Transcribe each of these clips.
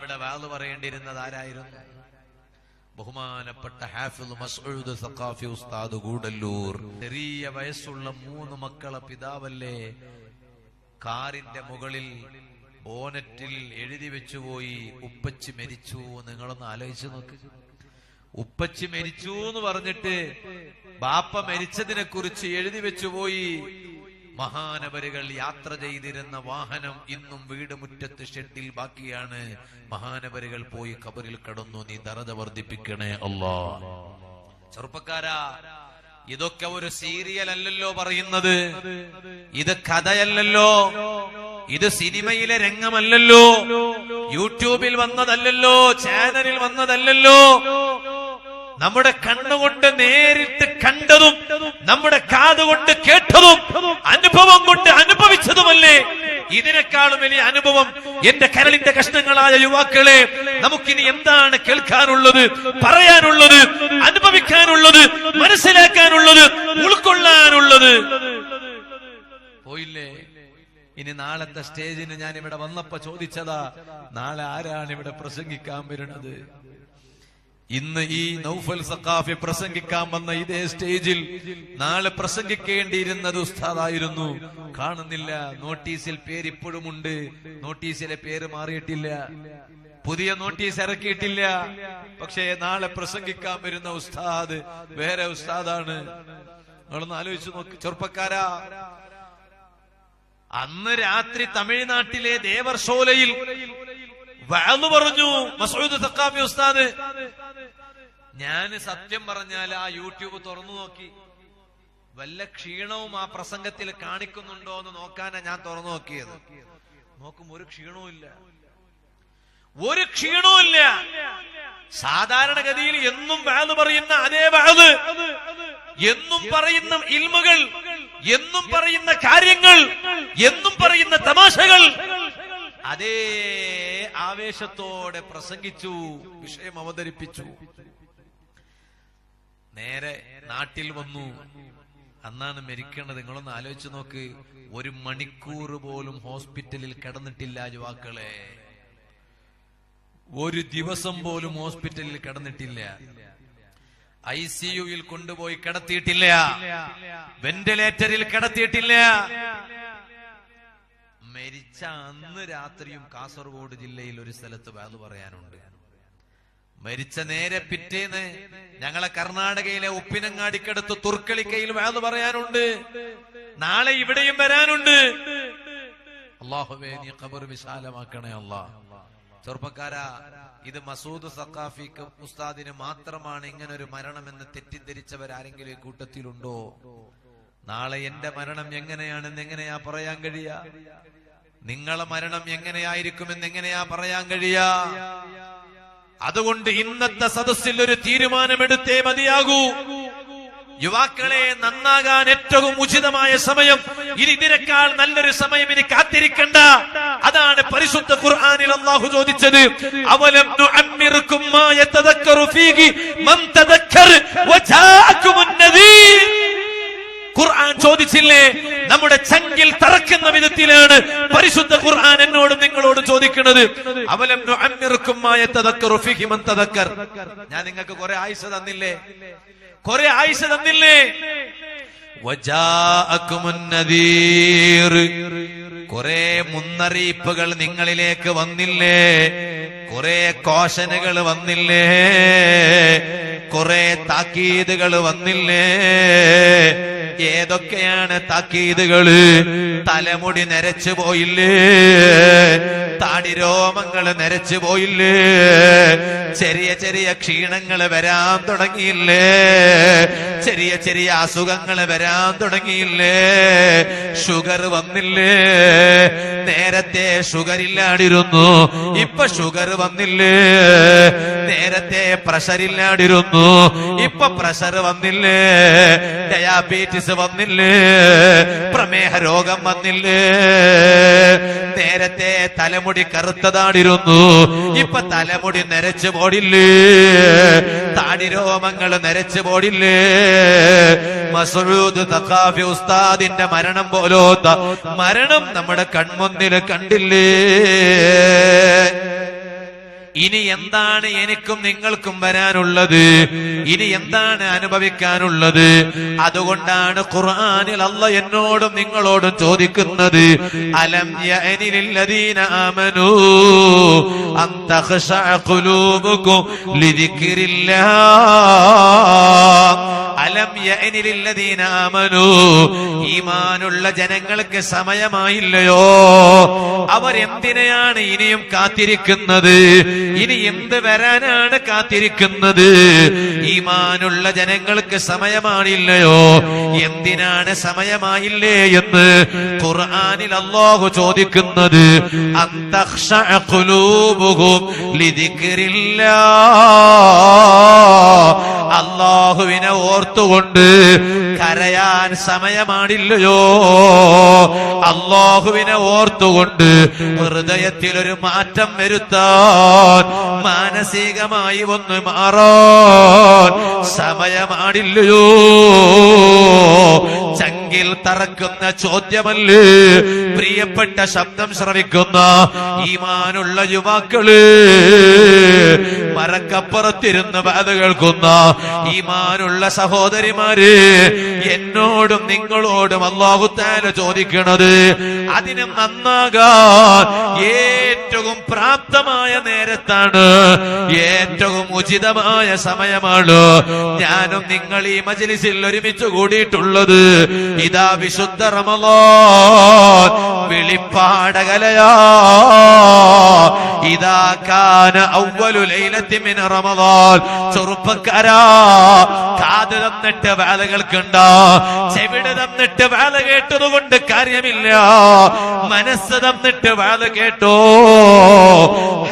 ഇവിടെ വാൾ പറയേണ്ടിയിരുന്നത് ആരായിരുന്നു? ബഹുമാനപ്പെട്ട ഹാഫിദ് മസ്ഊദ് സഖാഫി ഉസ്താദ് ഗൂഡല്ലൂർ. ചെറിയ വയസ്സുള്ള മൂന്ന് മക്കളെ പിതാവല്ലേ കാറിന്റെ മുകളിൽ ബോനറ്റിൽ എഴുതി വെച്ചുപോയി ഉപ്പച്ചി മരിച്ചു നിങ്ങളൊന്ന് ആലോചിച്ചു നോക്ക്. ഉപ്പച്ചി മരിച്ചു എന്ന് പറഞ്ഞിട്ട് ബാപ്പ മരിച്ചതിനെ കുറിച്ച് എഴുതി വെച്ചുപോയി മഹാനവരുകൾ യാത്ര ചെയ്തിരുന്ന വാഹനം ഇന്നും വീട് മുറ്റത്ത് ഷെഡിൽ ബാക്കിയാണ്. മഹാനവരുകൾ പോയി കബറിൽ കടന്നു. നീ ദറത വർദ്ധിപ്പിക്കണേ അല്ലോ. ചെറുപ്പക്കാരാ ഇതൊക്കെ ഒരു സീരിയൽ അല്ലല്ലോ പറയുന്നത്. ഇത് കഥയല്ലല്ലോ. ഇത് സിനിമയിലെ രംഗമല്ലല്ലോ. യൂട്യൂബിൽ വന്നതല്ലല്ലോ. ചാനലിൽ വന്നതല്ലല്ലോ. നമ്മുടെ കണ്ണുകൊണ്ട് നേരിട്ട് കണ്ടതും നമ്മുടെ കാതുകൊണ്ട് കേട്ടതും അനുഭവം കൊണ്ട് അനുഭവിച്ചതുമല്ലേ? ഇതിനേക്കാളും വലിയ അനുഭവം എന്റെ കരളിന്റെ കഷ്ണങ്ങളായ യുവാക്കളെ നമുക്കിനി എന്താണ് കേൾക്കാനുള്ളത് പറയാനുള്ളത് അനുഭവിക്കാനുള്ളത് മനസ്സിലാക്കാനുള്ളത് ഉൾക്കൊള്ളാനുള്ളത്? പോയില്ലേ? ഇനി നാളത്തെ സ്റ്റേജിന് ഞാൻ ഇവിടെ വന്നപ്പോ ചോദിച്ചതാ നാളെ ആരാണ് ഇവിടെ പ്രസംഗിക്കാൻ വരുന്നത്? ഇന്ന് ഈ നൗഫൽ സഖാഫി പ്രസംഗിക്കാൻ വന്ന ഇതേ സ്റ്റേജിൽ നാളെ പ്രസംഗിക്കേണ്ടിയിരുന്നത് ഉസ്താദായിരുന്നു. കാണുന്നില്ല. നോട്ടീസിൽ പേര് ഇപ്പോഴും ഉണ്ട്. നോട്ടീസിലെ പേര് മാറിയിട്ടില്ല. പുതിയ നോട്ടീസ് ഇറക്കിയിട്ടില്ല. പക്ഷേ നാളെ പ്രസംഗിക്കാൻ വരുന്ന ഉസ്താദ് വേറെ ഉസ്താദാണ്. നിങ്ങളൊന്ന് ആലോചിച്ചു നോക്ക്. ചെറുപ്പക്കാരാ. അന്ന് രാത്രി തമിഴ്നാട്ടിലെ ദേവർഷോലയിൽ വഅദ് പറഞ്ഞു മസൂദ് സക്കാഫി ഉസ്താദ്. ഞാൻ സത്യം പറഞ്ഞാൽ ആ യൂട്യൂബ് തുറന്നു നോക്കി. വല്ല ക്ഷീണവും ആ പ്രസംഗത്തിൽ കാണിക്കുന്നുണ്ടോ എന്ന് നോക്കാനാ ഞാൻ തുറന്നു നോക്കിയത്. നോക്കുമ്പോ ഒരു ക്ഷീണവും ഇല്ല. ഒരു ക്ഷീണവും ഇല്ല. സാധാരണഗതിയിൽ എന്നും വാത് പറയുന്ന അതേ വാത് എന്നും പറയുന്ന ഇൽമുകൾ എന്നും പറയുന്ന കാര്യങ്ങൾ എന്നും പറയുന്ന തമാശകൾ. അതേ ആവേശത്തോടെ പ്രസംഗിച്ചു വിഷയം അവതരിപ്പിച്ചു. നേരെ നാട്ടിൽ വന്നു. അന്നാണ് മരിക്കേണ്ടത്. നിങ്ങളൊന്ന് ആലോചിച്ച് നോക്ക്. ഒരു മണിക്കൂർ പോലും ഹോസ്പിറ്റലിൽ കിടന്നിട്ടില്ല യുവാക്കളെ. ഒരു ദിവസം പോലും ഹോസ്പിറ്റലിൽ കിടന്നിട്ടില്ല. ഐ സിയുവിൽ കൊണ്ടുപോയി കിടത്തിയിട്ടില്ല. വെന്റിലേറ്ററിൽ കിടത്തിയിട്ടില്ല. മരിച്ച അന്ന് രാത്രിയും കാസർഗോഡ് ജില്ലയിൽ ഒരു സ്ഥലത്ത് വാത് പറയാനുണ്ട്. മരിച്ച നേരെ പിറ്റേന്ന് ഞങ്ങളെ കർണാടകയിലെ ഉപ്പിനങ്ങാടിക്കടുത്ത് തുർക്കളിക്കയിൽ വാത് പറയാനുണ്ട്. നാളെ ഇവിടെയും വരാനുണ്ട്. അള്ളാഹുബേ നീ ഖബർ വിശാലമാക്കണേ അല്ലാ. ചെറുപ്പക്കാരാ ഇത് മസൂദ് സക്കാഫിക്ക് ഉസ്താദിന് മാത്രമാണ് ഇങ്ങനെ ഒരു മരണമെന്ന് തെറ്റിദ്ധരിച്ചവരാരെങ്കിലും കൂട്ടത്തിലുണ്ടോ? നാളെ എന്റെ മരണം എങ്ങനെയാണെന്ന് എങ്ങനെയാ പറയാൻ കഴിയാ? നിങ്ങളെ മരണം എങ്ങനെയായിരിക്കുമെന്ന് എങ്ങനെയാ പറയാൻ കഴിയാ? അതുകൊണ്ട് ഇന്നത്തെ സദസ്സിൽ ഒരു തീരുമാനമെടുത്തേ മതിയാകൂ. യുവാക്കളെ നന്നാകാൻ ഏറ്റവും ഉചിതമായ സമയം. ഇനി ഇതിനേക്കാൾ നല്ലൊരു സമയം ഇനി കാത്തിരിക്കണ്ട. അതാണ് പരിശുദ്ധ ഖുർആാനിൽ അള്ളാഹു ചോദിച്ചത്. അവലം നുഅമ്മിറുക്കും ഖുർആൻ ചോദിച്ചില്ലേ? നമ്മുടെ ചങ്കിൽ തറക്കുന്ന വിധത്തിലാണ് പരിശുദ്ധ ഖുർആൻ എന്നോട് നിങ്ങളോട് ചോദിക്കുന്നത്. അവലം ഞാൻ നിങ്ങൾക്ക് കുറെ ആയുസ് തന്നില്ലേ? കുറെ ആയുസ് തന്നില്ലേ? കുറെ മുന്നറിയിപ്പുകൾ നിങ്ങളിലേക്ക് വന്നില്ലേ? കുറെ കോശനുകൾ വന്നില്ലേ? കുറെ താക്കീതുകൾ വന്നില്ലേ? ഏതൊക്കെയാണ് താക്കീതുകൾ? തലമുടി നരച്ചു പോയില്ലേ? താടിരോമങ്ങൾ നരച്ചു പോയില്ലേ? ചെറിയ ചെറിയ ക്ഷീണങ്ങൾ വരാൻ തുടങ്ങിയില്ലേ? ചെറിയ ചെറിയ അസുഖങ്ങൾ വരാൻ തുടങ്ങിയില്ലേ? ഷുഗർ വന്നില്ലേ? നേരത്തെ ഷുഗർ ഇല്ലാണ്ടിരുന്നു ഇപ്പൊ ഷുഗർ വന്നില്ലേ? നേരത്തെ പ്രഷർ ഇല്ലാണ്ടിരുന്നു ഇപ്പൊ പ്രഷർ വന്നില്ലേ? ഡയാബറ്റീസ് വന്നില്ലേ? പ്രമേഹ രോഗം വന്നില്ലേ? നേരത്തെ തലമുടി കറുത്തതാടിരുന്നു. ഇപ്പൊ തലമുടി നരച്ചു പോടില്ലേ? താടിരോമങ്ങൾ നരച്ചു പോടില്ലേ? മസൂദ് തഖാഫി ഉസ്താദിന്റെ മരണം പോലോത്ത മരണം നമ്മുടെ കൺമുന്നിൽ കണ്ടില്ലേ? ഇനി എന്താണ് എനിക്കും നിങ്ങൾക്കും വരാനുള്ളത്? ഇനി എന്താണ് അനുഭവിക്കാനുള്ളത്? അതുകൊണ്ടാണ് ഖുർആനിൽ അല്ല എന്നോടും നിങ്ങളോടും ചോദിക്കുന്നത് അലം ആമനൂ ഈമാനുള്ള ജനങ്ങൾക്ക് സമയമായില്ലയോ? അവരെന്തിനെയാണ് ഇനിയും കാത്തിരിക്കുന്നത്? ഇനി എന്ത് വരാനാണ് കാത്തിരിക്കുന്നത്? ഈമാനുള്ള ജനങ്ങൾക്ക് സമയമാണില്ലയോ? എന്തിനാണ് സമയമായില്ലേ എന്ന് ഖുർആാനിൽ അള്ളാഹു ചോദിക്കുന്നത്. അള്ളാഹുവിനെ ഓർത്തു ഓർത്തുകൊണ്ട് കരയാൻ സമയമാണില്ലയോ? അള്ളാഹുവിനെ ഓർത്തുകൊണ്ട് ഹൃദയത്തിൽ ഒരു മാറ്റം വരുത്താൻ മാനസികമായി ഒന്ന് മാറാൻ സമയമാണില്ലയോ? ചങ്കിൽ തറക്കുന്ന ചോദ്യമല്ലേ? പ്രിയപ്പെട്ട ശബ്ദം ശ്രവിക്കുന്ന ഈമാനുള്ള യുവാക്കൾ മരക്കപ്പുറത്തിരുന്ന് ബാധ കേൾക്കുന്ന ഈമാനുള്ള സഹോദരിമാര് എന്നോടും നിങ്ങളോടും അള്ളാഹുത്താല ചോദിക്കണത് അതിന് നന്നാകാൻ ഏറ്റവും പ്രാപ്തമായ നേരത്താണ് ഏറ്റവും ഉചിതമായ സമയമാണ്. ഞാനും നിങ്ങൾ ഈ മജലിസിൽ ഒരുമിച്ച് കൂടിയിട്ടുള്ളത്. ഇതാ വിശുദ്ധ റമലോ വിളിപ്പാടകലയാ. ഇതാ കാന ഔവലു മിൻ റമളാൻ ചെറുപ്പക്കാരാ കാത് തന്നിട്ട് വേല കേൾക്കണ്ട. ചെവിട് തന്നിട്ട് വേല കേട്ടതുകൊണ്ട് കാര്യമില്ല. മനസ്സ് തന്നിട്ട് വേല കേട്ടോ.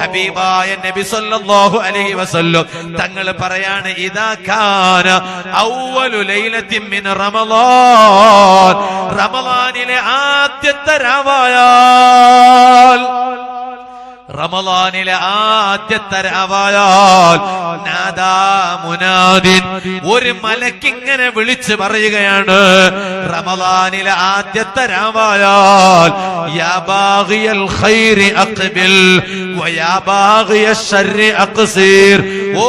ഹബീബായ നബി സല്ലല്ലാഹു അലൈഹി വസല്ലം തങ്ങൾ പറയാണ് ഇദാ കാന ഔവലു ലൈലത്തിൻ മിൻ റമളാൻ റമളാനിലെ ആദ്യത്തെ രാവായാൽ റമലാനിലെ ആദ്യത്തെ രാവായാൽ നാദാ മുനാദിൻ ഒരു മലക്കിങ്ങനെ വിളിച്ചു പറയുകയാണ് റമലാനിലെ ആദ്യത്തെ രാവായാൽ ഖൈരി ശർരി ഓ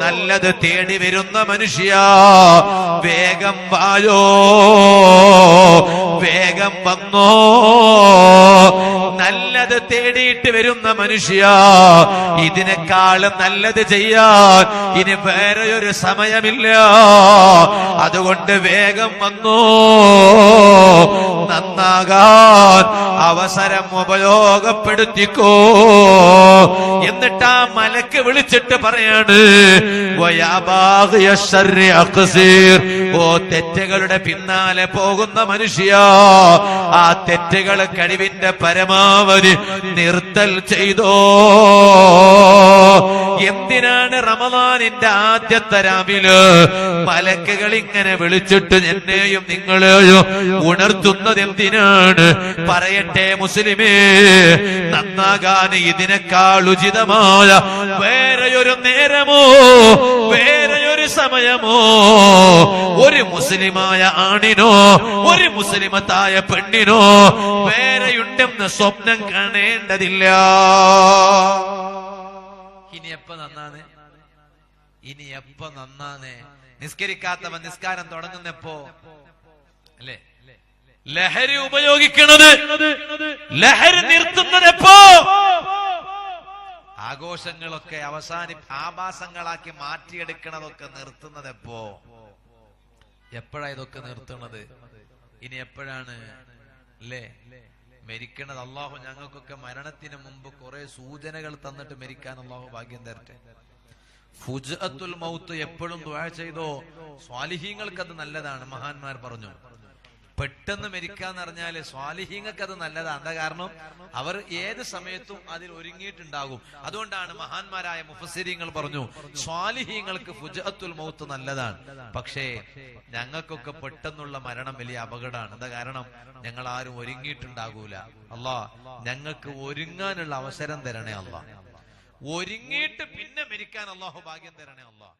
നല്ലത് തേടി വരുന്ന മനുഷ്യ വേഗം വായോ വേഗം വന്നോ. നല്ലത് തേടിയിട്ട് വരുന്ന മനുഷ്യ ഇതിനേക്കാളും നല്ലത് ചെയ്യാൻ ഇനി വേറെ ഒരു സമയമില്ല. അതുകൊണ്ട് വേഗം വന്നോ. നന്നാകാൻ അവസരം ഉപയോഗപ്പെടുത്തിക്കോ. എന്നിട്ട് ആ മലക്ക് വിളിച്ചിട്ട് പറയാണ് അഖ്സീർ. ഓ തെറ്റുകളുടെ പിന്നാലെ പോകുന്ന മനുഷ്യ ആ തെറ്റുകൾ കഴിവിന്റെ പരമാവധി നിർത്തൽ ചെയ്തോ. എന്തിനാണ് റമദാനിന്റെ ആദ്യത്തെ രാവിൽ മലക്കുകൾ ഇങ്ങനെ വിളിച്ചിട്ട് എന്നെയും നിങ്ങളെയും ഉണർത്തുന്നത് എന്തിനാണ്? പറയട്ടെ മുസ്ലിമേ നന്നാകാൻ ഇതിനേക്കാൾ ഉചിതമായ വേറെയൊരു നേരമോ? വേറെയൊരു സമയമോ? ഒരു മുസ്ലിമായ ആണിനോ? ഒരു മുസ്ലിമത്തായ പെണ്ണിനോ? വേറെയുണ്ടെന്ന് സ്വപ്നം കാണേണ്ടതില്ല. ഇനി എപ്പ നന്നാണ് ഇനി എപ്പ നന്നാണ് നിസ്കരിക്കാത്തവൻ നിസ്കാരം തുടങ്ങുന്നപ്പോ? അല്ലേ? ലഹരി ഉപയോഗിക്കുന്നത് ലഹരി നിർത്തുന്നത് എപ്പോ ആഘോഷങ്ങളൊക്കെ അവസാനി ആഭാസങ്ങളാക്കി മാറ്റിയെടുക്കണതൊക്കെ നിർത്തുന്നത് എപ്പോ എപ്പോഴാ ഇതൊക്കെ നിർത്തുന്നത്? ഇനി എപ്പോഴാണ്? അല്ലേ മരിക്കണത് അള്ളാഹു ഞങ്ങൾക്കൊക്കെ മരണത്തിന് മുമ്പ് കുറെ സൂചനകൾ തന്നിട്ട് മരിക്കാൻ അള്ളാഹു ഭാഗ്യം തരട്ടെ. ഫുജത്തുൽ മൗത്ത് എപ്പോഴും ദുആ ചെയ്തോ? സ്വാലിഹീങ്ങൾക്ക് അത് നല്ലതാണ് മഹാന്മാർ പറഞ്ഞു. പെട്ടെന്ന് മരിക്കാന്ന് പറഞ്ഞാൽ സ്വാലിഹീങ്ങൾക്ക് അത് നല്ലതാണ് എന്താ കാരണം? അവർ ഏത് സമയത്തും അതിൽ ഒരുങ്ങിയിട്ടുണ്ടാകും. അതുകൊണ്ടാണ് മഹാന്മാരായ മുഫസിരിങ്ങൾ പറഞ്ഞു സ്വാലിഹീങ്ങൾക്ക് ഫുജഅത്തുൽ മൗത്ത് നല്ലതാണ്. പക്ഷേ ഞങ്ങൾക്കൊക്കെ പെട്ടെന്നുള്ള മരണം വലിയ അപകടമാണ്. എന്താ കാരണം? ഞങ്ങൾ ആരും ഒരുങ്ങിയിട്ടുണ്ടാകൂല. അല്ലാ ഞങ്ങൾക്ക് ഒരുങ്ങാനുള്ള അവസരം തരണേ അല്ലാ ഒരുങ്ങിയിട്ട് പിന്നെ മരിക്കാൻ അള്ളാഹു ഭാഗ്യം തരണേ അല്ലാ